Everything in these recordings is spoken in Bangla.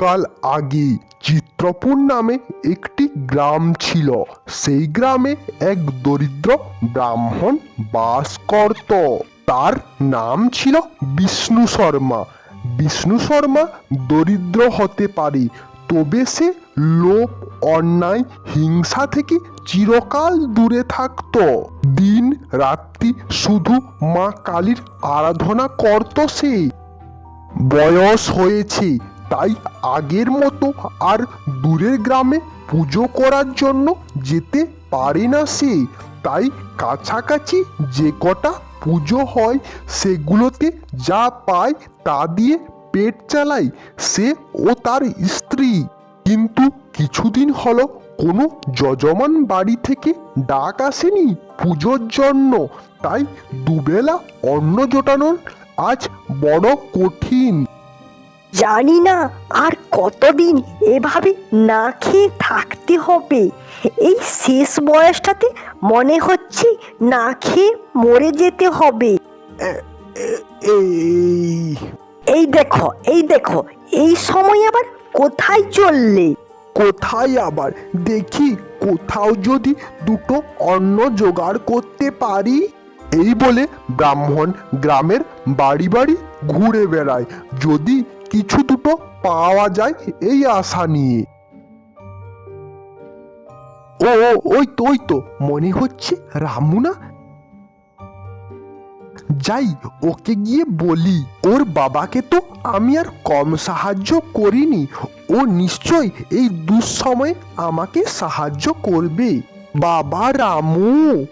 বহুকাল আগে চিত্রপুর নামে একটি গ্রাম ছিল। সেই গ্রামে এক দরিদ্র ব্রাহ্মণ বাস করত। তার নাম ছিল বিষ্ণু শর্মা। বিষ্ণু শর্মা দরিদ্র হতে পারে, তবে সে লোভ, অন্যায়, হিংসা থেকে চিরকাল দূরে থাকত। দিন রাত্রি শুধু মা কালীর আরাধনা করত সে। বয়স হয়েছে তাই আগের মতো আর দূরের গ্রামে পুজো করার জন্য যেতে পারে না সে। তাই কাছাকাছি যে কটা পুজো হয়, সেগুলোতে যা পায় তা দিয়ে পেট চালায় সে ও তার স্ত্রী। কিন্তু কিছুদিন হলো কোনো যজমান বাড়ি থেকে ডাক আসেনি পুজোর জন্য। তাই দুবেলা অন্ন জোটানোর আজ বড় কঠিন। জানি না আর কতদিন এভাবে না খেয়ে থাকতে হবে। এই শেষ বয়সটাতে মনে হচ্ছে না খেয়ে মরে যেতে হবে। এই দেখো এই দেখো, এই সময় আবার কোথায় চললে? কোথায় আবার? দেখি, কোথাও যদি দুটো অন্ন জোগাড় করতে পারি। এই বলে ব্রাহ্মণ গ্রামের বাড়ি বাড়ি ঘুরে বেড়ায়। যদি কিছু দুটো পাওয়া যায় এই আশা নিয়ে। ও ওই তো ওই তো, মনে হচ্ছে রামু না? যাই, ওকে গিয়ে বলি, ওর বাবাকে তো আমি আর কম সাহায্য করিনি, ও নিশ্চয় এই দুঃসময়ে আমাকে সাহায্য করবে। বাবা রামু!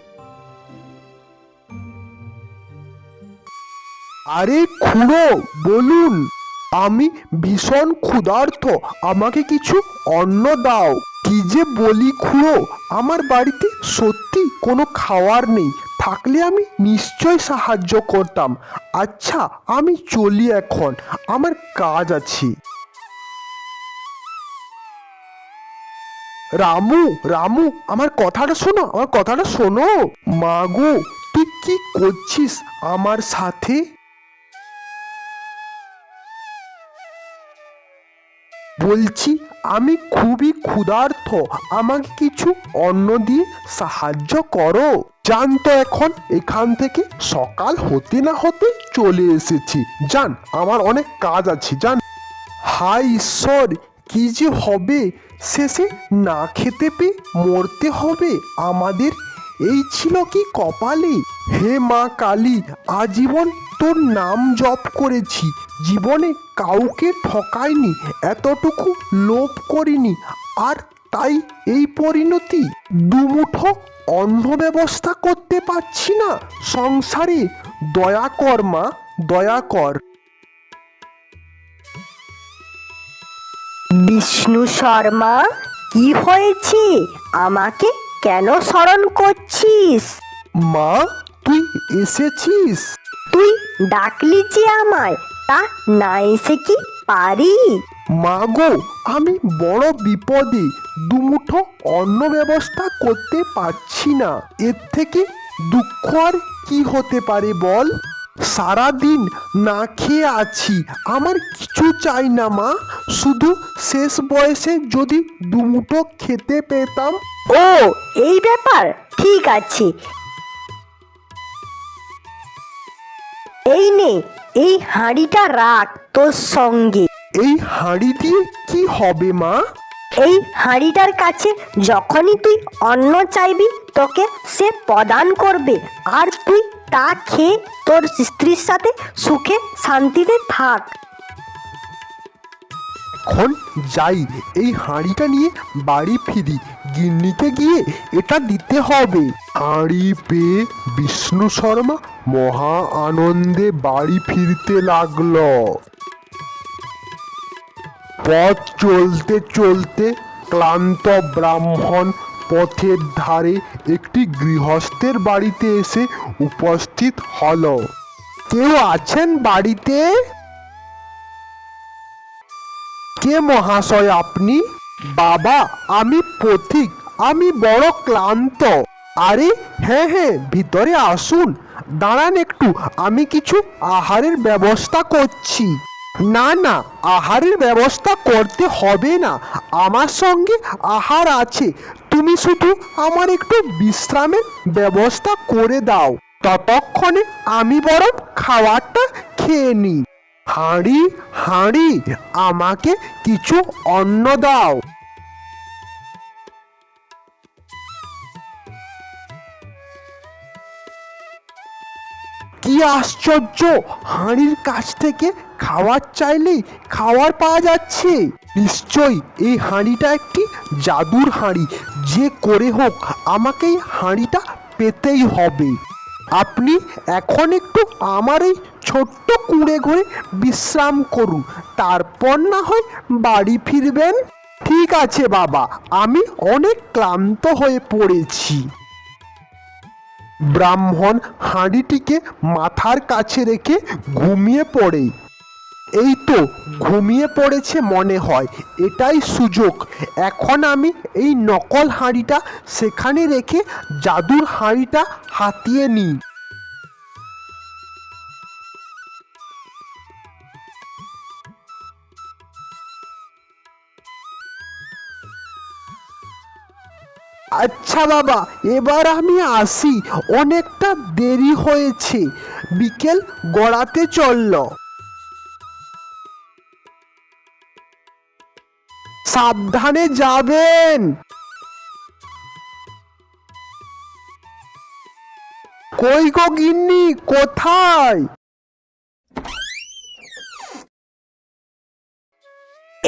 আরে খুড়ো, বলুন! আমি ভীষণ ক্ষুধার্ত, আমাকে কিছু অন্ন দাও। কি যে বলি খুড়ো, আমার বাড়িতে সত্যি কোনো খাওয়ার নেই। থাকলে আমি নিশ্চয় সাহায্য করতাম। আচ্ছা আমি চলি এখন। আমার কাজ আছে। রামু রামু, আমার কথাটা শোনো, আমার কথাটা শোনো। মাগো তুই কি করছিস আমার সাথে? বলছি, আমি খুবই ক্ষুধার্থ আমাকে কিছু অন্ন দিয়ে সাহায্য করো। জান তো এখন এখান থেকে সকাল হতে না হতে চলে এসেছি। জান, আমার অনেক কাজ আছে, জান। হাই ঈশ্বর, কি যে হবে? শেষে না খেতে পেয়ে মরতে হবে। আমাদের এই ছিল কি কপালে? হে মা কালী, আজীবন তোর নাম জপ করেছি। জীবনে কাউকে ঠকাইনি এতটুকু লোভ করিনি আর তাই এই পরিণতি। দুমুঠো অন্ন ব্যবস্থা করতে পারছি না। সংসারে দয়া কর মা দয়া কর। বিষ্ণু শর্মা কি হয়েছে? আমাকে কেন স্মরণ করছিস? মা তুই এসেছিস? তুই ডাকলি যে আমায় তা না এসে কি পারি? মা গো আমি বড় বিপদে দুমুঠো অন্ন ব্যবস্থা করতে পারছি না। এর থেকে দুঃখ আর কি হতে পারে বল? সারাদিন না খেয়ে আছি আমার কিছু চাই না মা। শুধু শেষ বয়সে যদি দুমুঠো খেতে পেতাম। ও এই ব্যাপার? ঠিক আছে এই নে এই হাঁড়িটা রাখ তোর সঙ্গে। এই হাঁড়ি দিয়ে কি হবে মা? এই হাঁড়িটার কাছে যখনই তুই অন্ন চাইবি তোকে সে প্রদান করবে। আর তুই তা খেয়ে তোর স্ত্রীর সাথে সুখে শান্তিতে থাক। এখন যাই এই হাঁড়িটা নিয়ে বাড়ি ফিরি। গিন্নিকে গিয়ে এটা দিতে হবে। হাঁড়ি পেয়ে বিষ্ণু শর্মা মহা আনন্দে বাড়ি ফিরতে লাগল। পথ চলতে চলতে ক্লান্ত ব্রাহ্মণ পথের ধারে একটি গৃহস্থের বাড়িতে এসে উপস্থিত হলো। কেউ আছেন বাড়িতে? কে মহাশয় আপনি? বাবা, আমি পথিক, আমি বড় ক্লান্ত। আরে হ্যাঁ হ্যাঁ ভিতরে আসুন। দাঁড়ান একটু, আমি কিছু আহারের ব্যবস্থা করছি। না না, আহারের ব্যবস্থা করতে হবে না। আমার সঙ্গে আহার আছে। তুমি শুধু আমার একটু বিশ্রামের ব্যবস্থা করে দাও। ততক্ষণে আমি বরং খাবারটা খেয়ে নিই। হাঁড়ি হাঁড়ি, আমাকে কিছু অন্ন দাও। কি আশ্চর্য! হাঁড়ির কাছ থেকে খাওয়ার চাইলেই খাবার পাওয়া যাচ্ছে। নিশ্চয়ই এই হাঁড়িটা একটি জাদুর হাঁড়ি। যে করে হোক, আমাকে এই হাঁড়িটা পেতেই হবে। আপনি এখন একটু আমার এই ছোট্ট কুঁড়ে ঘরে বিশ্রাম করুন। তারপর না হয় বাড়ি ফিরবেন। ঠিক আছে বাবা, আমি অনেক ক্লান্ত হয়ে পড়েছি। ব্রাহ্মণ হাঁড়িটিকে মাথার কাছে রেখে ঘুমিয়ে পড়ে। এই তো ঘুমিয়ে পড়েছে মনে হয়, এটাই সুযোগ। এখন আমি এই নকল হাঁড়িটা সেখানে রেখে জাদুর হাঁড়িটা হাতিয়ে নিই। আচ্ছা বাবা, এবার আমি আসি। অনেকটা দেরি হয়েছে। বিকেল গড়াতে চলল। সাবধানে যাবেন। কই গো গিন্নি, কোথায়?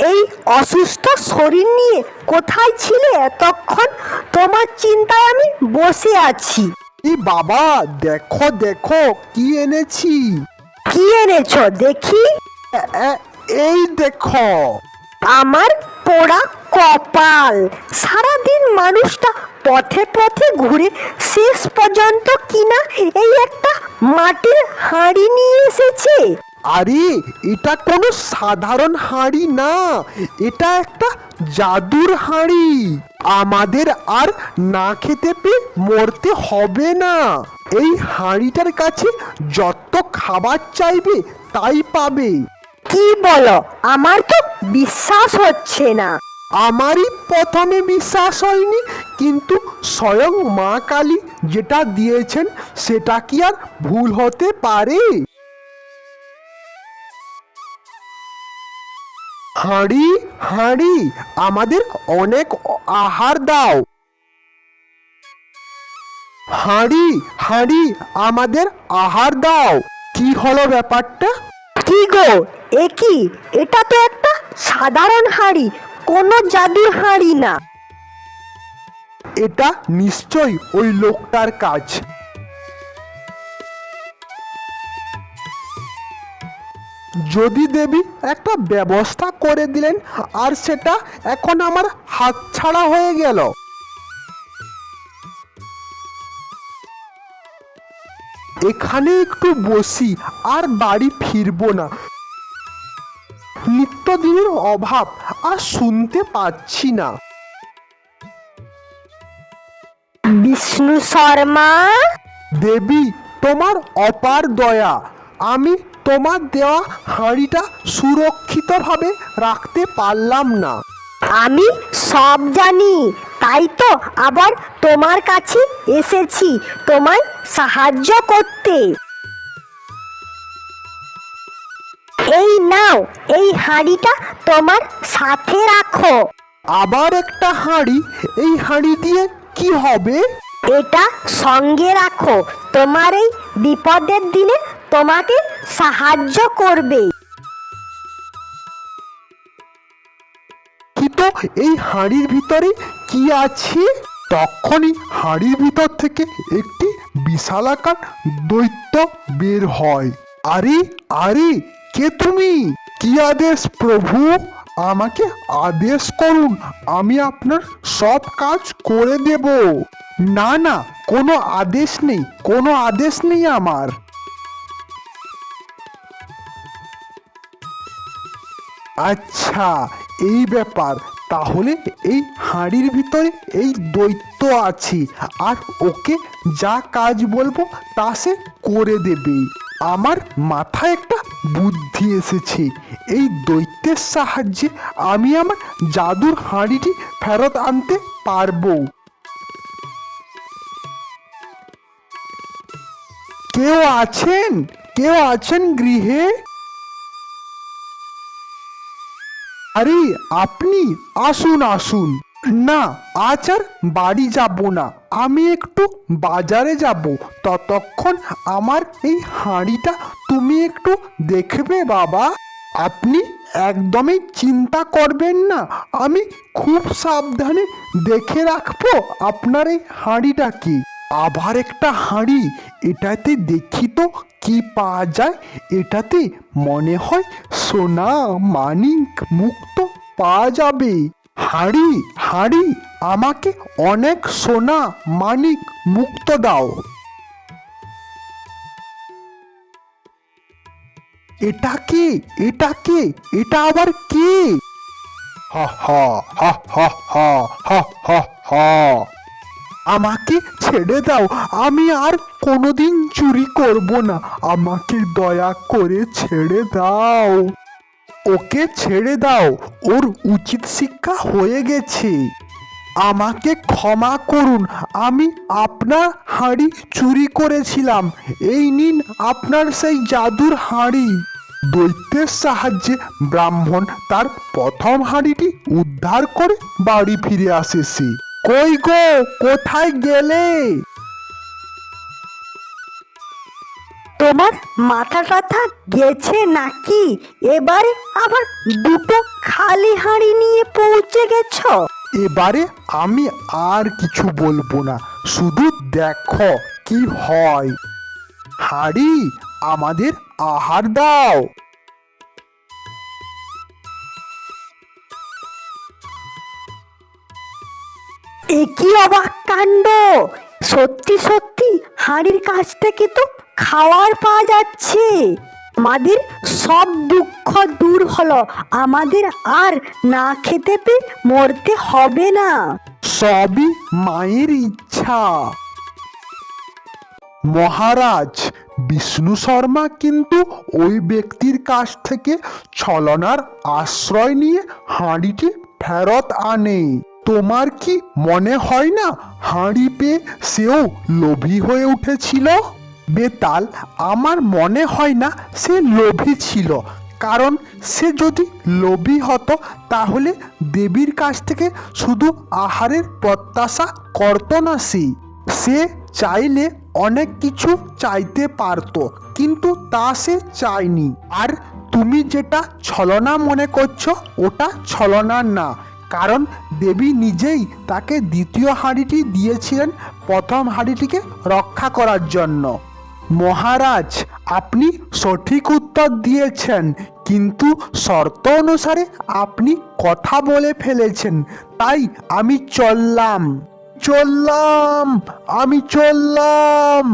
এই অসুস্থ শরীর নিয়ে কোথায় ছিলে এতক্ষণ? তোমার চিন্তায় আমি বসে আছি। এই বাবা দেখো দেখো কি এনেছি? কি এনেছো দেখি? এ- এ- এই দেখো। আমার পোড়া কপাল। সারাদিন মানুষটা পথে পথে ঘুরে শেষ পর্যন্ত কিনা এই একটা মাটির হাঁড়ি নিয়ে এসেছে। আরে এটা কোনো সাধারণ হাঁড়ি না এটা একটা জাদুর হাঁড়ি। আমাদের আর না খেতে পেয়ে মরতে হবে না। এই হাঁড়িটার কাছে যত খাবার চাইবে তাই পাবে। কি বলো আমার তো বিশ্বাস হচ্ছে না। আমারই প্রথমে বিশ্বাস হয়নি কিন্তু স্বয়ং মা কালী যেটা দিয়েছেন সেটা কি আর ভুল হতে পারে? হাঁড়ি হাঁড়ি আমাদের অনেক আহার দাও। হাঁড়ি হাঁড়ি আমাদের আহার দাও। কি হলো ব্যাপারটা? কি গো এ কি? এটা তো একটা সাধারণ হাঁড়ি কোনো জাদুর হাঁড়ি না। এটা নিশ্চয়ই ওই লোকটার কাজ। যদি দেবী একটা ব্যবস্থা করে দিলেন আর সেটা এখন আমার হাতছাড়া হয়ে গেল। এখানে একটু বসি আর বাড়ি ফিরবো না। নিত্যদিনের অভাব আর শুনতে পাচ্ছি না। বিষ্ণু শর্মা? দেবী তোমার অপার দয়া। আমি তোমার দেওয়া হাঁড়িটা সুরক্ষিতভাবে রাখতে পারলাম না। আমি সব জানি তাই তো আবার তোমার কাছে এসেছি তোমায় সাহায্য করতে। এই নাও এই হাঁড়িটা তোমার সাথে রাখো। আবার একটা হাঁড়ি এই হাঁড়ি দিয়ে কি হবে? এটা সঙ্গে রাখো তোমার এই বিপদের দিনে তোমাকে সাহায্য করবে। কিন্তু এই হাঁড়ির ভিতরে কি আছে? তখনই হাঁড়ির ভিতর থেকে একটি বিশালাকার দৈত্য বের হয়। আরে আরে, কে তুমি? কি আদেশ প্রভু? আমাকে আদেশ করুন, আমি আপনার সব কাজ করে দেব। না না, কোনো আদেশ নেই, কোনো আদেশ নেই আমার। আচ্ছা এই ব্যাপার। তাহলে এই হাঁড়ির ভিতরে এই দৈত্য আছে, আর ওকে যা কাজ বলব তা সে করে দেবে। আমার মাথায় একটা বুদ্ধি এসেছে। এই দৈত্যের সাহায্যে আমি আমার জাদুর হাঁড়িটি ফেরত আনতে পারব। কেউ আছেন? কেউ আছেন গৃহে? আরে, আপনি আসুন আসুন। না, আজ আর বাড়ি যাব না। আমি একটু বাজারে যাব। ততক্ষণ আমার এই হাঁড়িটা তুমি একটু দেখবে, বাবা। আপনি একদমই চিন্তা করবেন না। আমি খুব সাবধানে দেখে রাখব আপনার এই হাঁড়িটাকে আবার একটা হাঁড়ি, এটাতে দেখি তো কি পাওয়া যায়। এটাতে মনে হয় সোনা মানিক মুক্ত পাওয়া যাবে। হাঁড়ি হাঁড়ি, আমাকে অনেক সোনা মানিক মুক্ত দাও। এটা কে? এটা কে? এটা আবার কে? হা হা হা হা হা হা হা আমাকে ছেড়ে দাও। আমি আর কোনোদিন চুরি করব না। আমাকে দয়া করে ছেড়ে দাও। ওকে ছেড়ে দাও। ওর উচিত শিক্ষা হয়ে গেছে। আমাকে ক্ষমা করুন। আমি আপনার হাঁড়ি চুরি করেছিলাম। এই নিন আপনার সেই জাদুর হাঁড়ি। দৈত্যের সাহায্যে ব্রাহ্মণ তার প্রথম হাঁড়িটি উদ্ধার করে বাড়ি ফিরে আসে সে কই গো কোথায় গেলে? তোমার মাথা টাথা গেছে নাকি? এবারে আবার দুটো খালি হাঁড়ি নিয়ে পৌঁছে গেছো? এবারে আমি আর কিছু বলব না শুধু দেখো কি হয়। হাড়ি আমাদের আহার দাও। এ কি অবাক কাণ্ড। সত্যি সত্যি, হাঁড়ির কাছ থেকে তো খাওয়ার পাওয়া যাচ্ছে। আমাদের সব দুঃখ দূর হলো। আমাদের আর না খেতে পেয়ে মরতে হবে না। সবই মায়ের ইচ্ছা। মহারাজ, বিষ্ণু শর্মা কিন্তু ওই ব্যক্তির কাছ থেকে ছলনার আশ্রয় নিয়ে হাঁড়িটি ফেরত আনে। তোমার কি মনে হয় না হাঁড়ি পেয়ে সেও লোভী হয়ে উঠেছিল? বেতাল, আমার মনে হয় না সে লোভী ছিল। কারণ সে যদি লোভী হতো, তাহলে দেবীর কাছ থেকে শুধু আহারের প্রত্যাশা করতো না সে। সে চাইলে অনেক কিছু চাইতে পারতো, কিন্তু তা সে চায়নি। আর তুমি যেটা ছলনা মনে করছ, ওটা ছলনা না। কারণ দেবী নিজেই তাকে দ্বিতীয় হাঁড়িটি দিয়েছিলেন প্রথম হাঁড়িটিকে রক্ষা করার জন্য। মহারাজ, আপনি সঠিক উত্তর দিয়েছেন, কিন্তু শর্ত অনুসারে আপনি কথা বলে ফেলেছেন, তাই আমি চললাম। চললাম! আমি চললাম!